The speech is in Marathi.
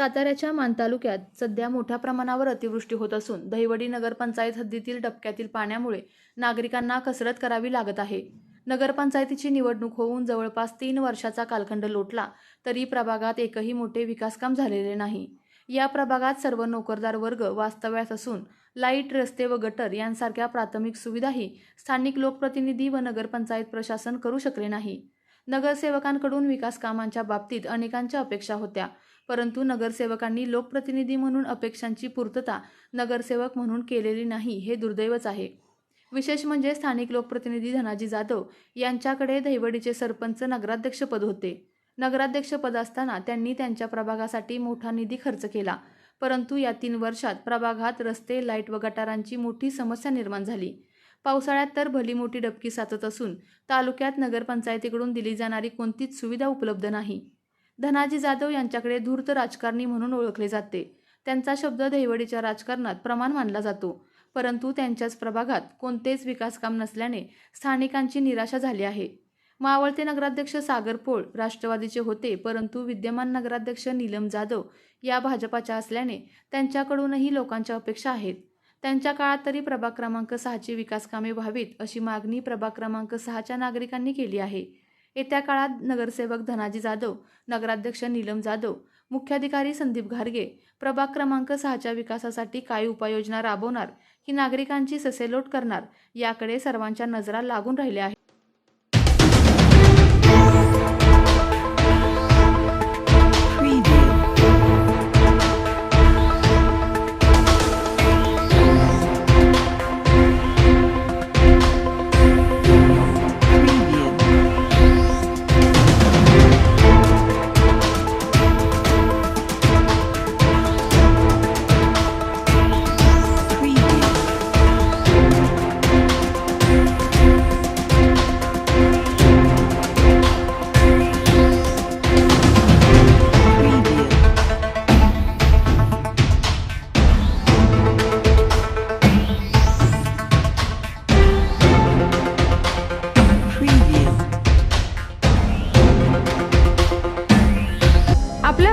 साताऱ्याच्या मान तालुक्यात सध्या मोठ्या प्रमाणावर अतिवृष्टी होत असून दहिवडी नगरपंचायत हद्दीतील डबक्यातील पाण्यामुळे नागरिकांना कसरत करावी लागत आहे. नगरपंचायतीची निवडणूक होऊन जवळपास तीन वर्षाचा कालखंड लोटला तरी प्रभागात एकही मोठे विकासकाम झालेले नाही. या प्रभागात सर्व नोकरदार वर्ग वास्तव्यास असून लाइट रस्ते व गटर यांसारख्या प्राथमिक सुविधाही स्थानिक लोकप्रतिनिधी व नगरपंचायत प्रशासन करू शकले नाही. नगरसेवकांकडून विकास कामांच्या बाबतीत अनेकांच्या अपेक्षा होत्या. परंतु नगरसेवकांनी लोकप्रतिनिधी म्हणून अपेक्षांची पूर्तता नगरसेवक म्हणून केलेली नाही हे दुर्दैवच आहे. विशेष म्हणजे स्थानिक लोकप्रतिनिधी धनाजी जाधव यांच्याकडे दहिवडीचे सरपंच नगराध्यक्षपद होते. नगराध्यक्षपद असताना त्यांनी त्यांच्या प्रभागासाठी मोठा निधी खर्च केला. परंतु या तीन वर्षात प्रभागात रस्ते लाइट व गटारांची मोठी समस्या निर्माण झाली. पावसाळ्यात तर भली मोठी डबकी साचत असून तालुक्यात नगरपंचायतीकडून दिली जाणारी कोणतीच सुविधा उपलब्ध नाही. धनाजी जाधव यांच्याकडे धूर्त राजकारणी म्हणून ओळखले जाते. त्यांचा शब्द दहिवडीच्या राजकारणात प्रमाण मानला जातो. परंतु त्यांच्याच प्रभागात कोणतेच विकासकाम नसल्याने स्थानिकांची निराशा झाली आहे. मावळते नगराध्यक्ष सागर पोळ राष्ट्रवादीचे होते परंतु विद्यमान नगराध्यक्ष नीलम जाधव या भाजपाच्या असल्याने त्यांच्याकडूनही लोकांच्या अपेक्षा आहेत. त्यांच्या काळात तरी प्रभाग क्रमांक सहाची विकासकामे व्हावीत अशी मागणी प्रभाग क्रमांक सहाच्या नागरिकांनी केली आहे. येत्या काळात नगरसेवक धनाजी जाधव नगराध्यक्ष नीलम जाधव मुख्याधिकारी संदीप घारगे प्रभाग क्रमांक सहाच्या विकासासाठी काय उपाययोजना राबवणार की नागरिकांची ससेलोट करणार याकडे सर्वांच्या नजरा लागून राहिल्या आहेत.